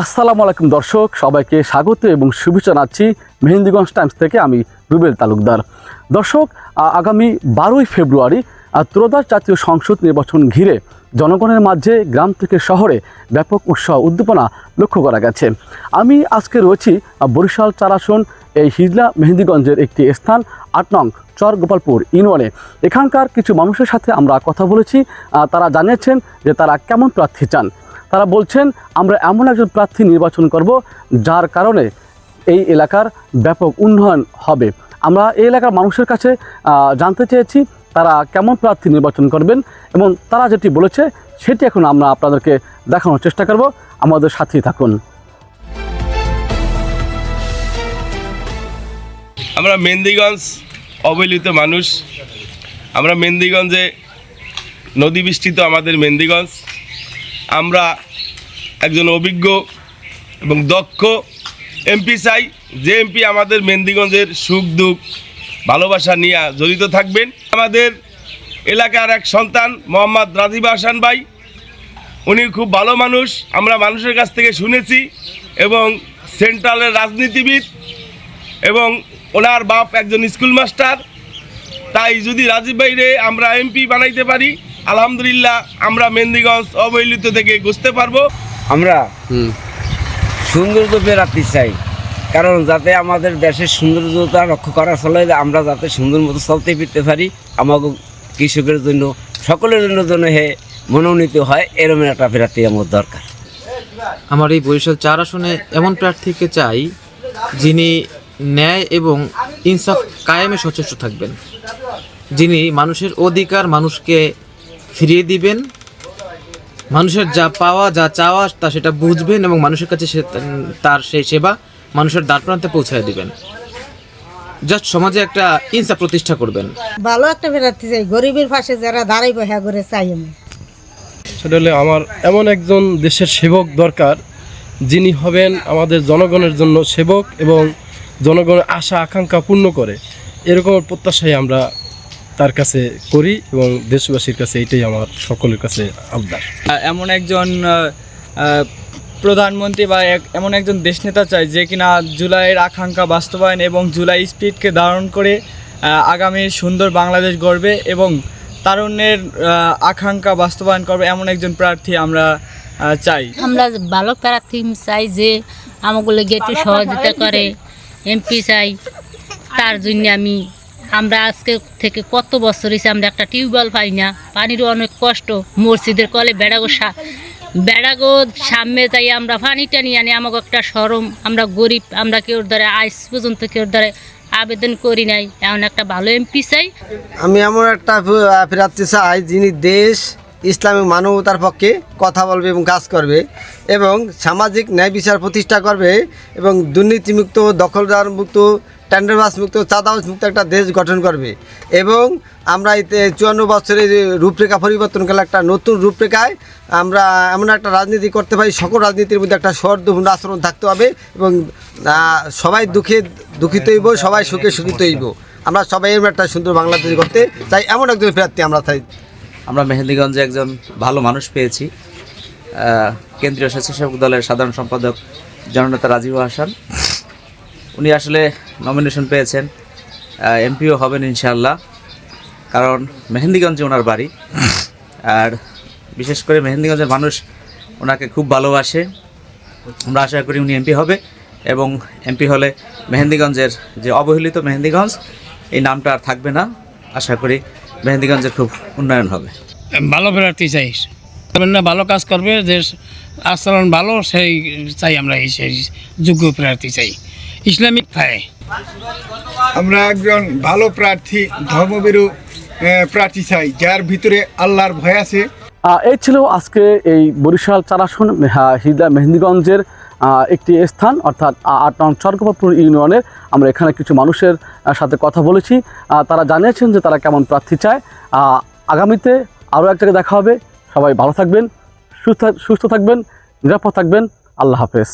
আসসালামু আলাইকুম দর্শক সবাইকে স্বাগত এবং শুভেচ্ছা জানাচ্ছি মেহেন্দিগঞ্জ টাইমস থেকে আমি রুবেল তালুকদার। দর্শক আগামী বারোই ফেব্রুয়ারি আ, ত্রয়োদশ জাতীয় সংসদ নির্বাচন ঘিরে জনগণের মাঝে গ্রাম থেকে শহরে ব্যাপক উৎসাহ উদ্দীপনা লক্ষ্য করা গেছে। আমি আজকে রয়েছি বরিশাল চারাসন এই হিজলা মেহেন্দিগঞ্জের একটি স্থান আট নং চর গোপালপুর ইউনিয়নে। এখানকার কিছু মানুষের সাথে আমরা কথা বলেছি তারা জানিয়েছেন যে তারা কেমন প্রার্থী চান। তারা বলছেন, আমরা এমন একজন প্রার্থী নির্বাচন করব যার কারণে এই এলাকার ব্যাপক উন্নয়ন হবে। আমরা এই এলাকার মানুষের কাছে জানতে চেয়েছি তারা কেমন প্রার্থী নির্বাচন করবেন এবং তারা যেটি বলেছে সেটি এখন আমরা আপনাদেরকে দেখানোর চেষ্টা করব। আমাদের সাথেই থাকুন। আমরা মেন্দিগঞ্জ অবহেলিত মানুষ। আমরা মেন্দিগঞ্জে নদী বিস্তৃত আমাদের মেন্দিগঞ্জ আমরা একজন অভিজ্ঞ এবং দক্ষ এমপি চাই। যে এমপি আমাদের মেন্দিগঞ্জের সুখ, দুঃখ, ভালোবাসা নিয়ে জড়িত থাকবেন। আমাদের এলাকার এক সন্তান, মোহাম্মদ রাজিব হাসান ভাই। উনি খুব ভালো মানুষ, আমরা মানুষের কাছ থেকে শুনেছি এবং সেন্ট্রালের রাজনীতিবিদ এবং ওনার বাপ একজন স্কুল মাস্টার। তাই যদি রাজীব ভাইরে আমরা এমপি বানাইতে পারি আলহামদুলিল্লাহ আমরা মেন্দিগঞ্জ অবহেলিত থেকে বুঝতে পারব। আমরা সৌন্দর্য বেড়াতে চাই। কারণ যাতে আমাদের দেশের সৌন্দর্যতা রক্ষা করার ফলে আমরা যাতে সুন্দর মতো চলতে ফিরতে পারি আমাকে কৃষকের জন্য সকলের জন্য যেন হে মনোনীত হয় এরকম একটা প্রার্থী আমার দরকার। আমার এই বরিশাল চার আসনে এমন প্রার্থীকে চাই যিনি ন্যায় এবং ইনসাফ কায়েমে সচেষ্ট থাকবেন। যিনি মানুষের অধিকার মানুষকে ফিরিয়ে দিবেন। মানুষের যা পাওয়া যা চাওয়া তা সেটা বুঝবেন এবং মানুষের কাছে সে তার সেই সেবা মানুষের দ্বার প্রান্তে পৌঁছায় দিবেন। জাস্ট সমাজে একটা ইনসাফ প্রতিষ্ঠা করবেন। ভালো একটা বেড়াতে চাই গরিবের পাশে যারা দাঁড়াই বসা করে চাই আমি। সেটা হলে আমার এমন একজন দেশের সেবক দরকার যিনি হবেন আমাদের জনগণের জন্য সেবক এবং জনগণের আশা আকাঙ্ক্ষা পূর্ণ করে। এরকম প্রত্যাশাই আমরা তার কাছে করি এবং দেশবাসীর কাছে এটাই আমার সকলের কাছে আবদার। এমন একজন প্রধানমন্ত্রী বা এক- এমন একজন দেশনেতা চাই যে কিনা জুলাইয়ের আকাঙ্ক্ষা বাস্তবায়ন এবং জুলাই স্পিডকে ধারণ করে আগামী সুন্দর বাংলাদেশ গড়বে এবং তারুণ্যের আকাঙ্ক্ষা বাস্তবায়ন করবে এমন একজন প্রার্থী আমরা চাই। আমরা ভালো প্রার্থী চাই যে আমাগুলো একটু সহযোগিতা করে এমপি চাই তার জন্য আমি আমরা আজকে থেকে কত বছর হয়েছে আমরা একটা টিউবওয়েল পাই না। পানিরও অনেক কষ্ট, মসজিদের কলে বেড়াগো বেড়াগো সামনে যাই আমরা পানি টানি আনি, আমাকে একটা সরম, আমরা গরিব, আমরা কেউ ধরে আইস পর্যন্ত কেউ ধরে আবেদন করি নাই। এমন একটা ভালো এমপি চাই। আমি এমন একটা প্রার্থী চাই যিনি দেশ ইসলামিক মানবতার পক্ষে কথা বলবে এবং কাজ করবে এবং সামাজিক ন্যায় বিচার প্রতিষ্ঠা করবে এবং দুর্নীতিমুক্ত দখলদার মুক্ত টেন্ডারবাস মুক্ত চাঁদাবাস মুক্ত একটা দেশ গঠন করবে। এবং আমরা এতে চুয়ান্ন বছরের রূপরেখা পরিবর্তন করলে একটা নতুন রূপরেখায় আমরা এমন একটা রাজনীতি করতে পারি, সকল রাজনীতির মধ্যে একটা সর্দপূর্ণ আচরণ থাকতে হবে এবং সবাই দুঃখে দুঃখিত হইব, সবাই সুখে সুখিত হইব। আমরা সবাই এরকম একটা সুন্দর বাংলাদেশ করতে চাই, এমন একজন প্রার্থী আমরা চাই। আমরা মেহেন্দিগঞ্জে একজন ভালো মানুষ পেয়েছি কেন্দ্রীয় স্বেচ্ছাসেবক দলের সাধারণ সম্পাদক জননেতা রাজীব হাসান। উনি আসলে নমিনেশন পেয়েছেন এমপিও হবেন ইনশাল্লাহ কারণ মেহেন্দিগঞ্জে ওনার বাড়ি। আর বিশেষ করে মেহেন্দিগঞ্জের মানুষ ওনাকে খুব ভালোবাসে। আমরা আশা করি উনি এমপি হবে এবং এমপি হলে মেহেন্দিগঞ্জের যে অবহেলিত মেহেন্দিগঞ্জ, এই নামটা আর থাকবে না। আশা করি মেহেন্দিগঞ্জের খুব উন্নয়ন হবে। ভালো প্রার্থী চাই। না ভালো কাজ করবে যে আচরণ ভালো সেই চাই আমরা এই সেই যোগ্য প্রার্থী চাই। ইসলামিক ভাই। আমরা একজন ভালো প্রার্থী ধর্মবিরু আহ, প্রার্থী চাই যার ভিতরে আল্লাহর ভয় আছে। এই ছিল আজকে এই বরিশাল চারাসন মেহা- হিজলা মেহেন্দিগঞ্জের একটি স্থান, অর্থাৎ আট নং স্বর্গপুর ইউনিয়নের আমরা এখানে কিছু মানুষের সাথে কথা বলেছি। তারা জানিয়েছেন যে তারা কেমন প্রার্থী চায়। আগামীতে আরও এক জায়গায় দেখা হবে। সবাই ভালো থাকবেন, সুস্থ সুস্থ থাকবেন, নিরাপদ থাকবেন। আল্লাহ হাফেজ।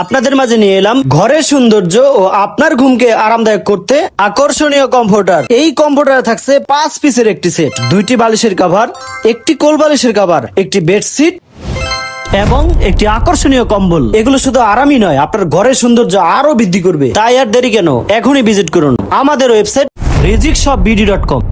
আপনাদের মাঝে নিয়ে এলাম ঘরের সৌন্দর্য ও আপনার ঘুমকে আরামদায়ক করতে আকর্ষণীয় কমফোর্টার। এই কমফোর্টারে থাকছে পাঁচ পিসের একটি সেট, দুইটি বালিশের কাভার একটি কোল বালিশের কাভার একটি বেডশিট এবং একটি আকর্ষণীয় কম্বল। এগুলো শুধু আরামই নয়, আপনার ঘরের সৌন্দর্য আরও বৃদ্ধি করবে। তাই আর দেরি কেন? এখনই ভিজিট করুন আমাদের ওয়েবসাইট রিজিক শপ বিডি ডট কম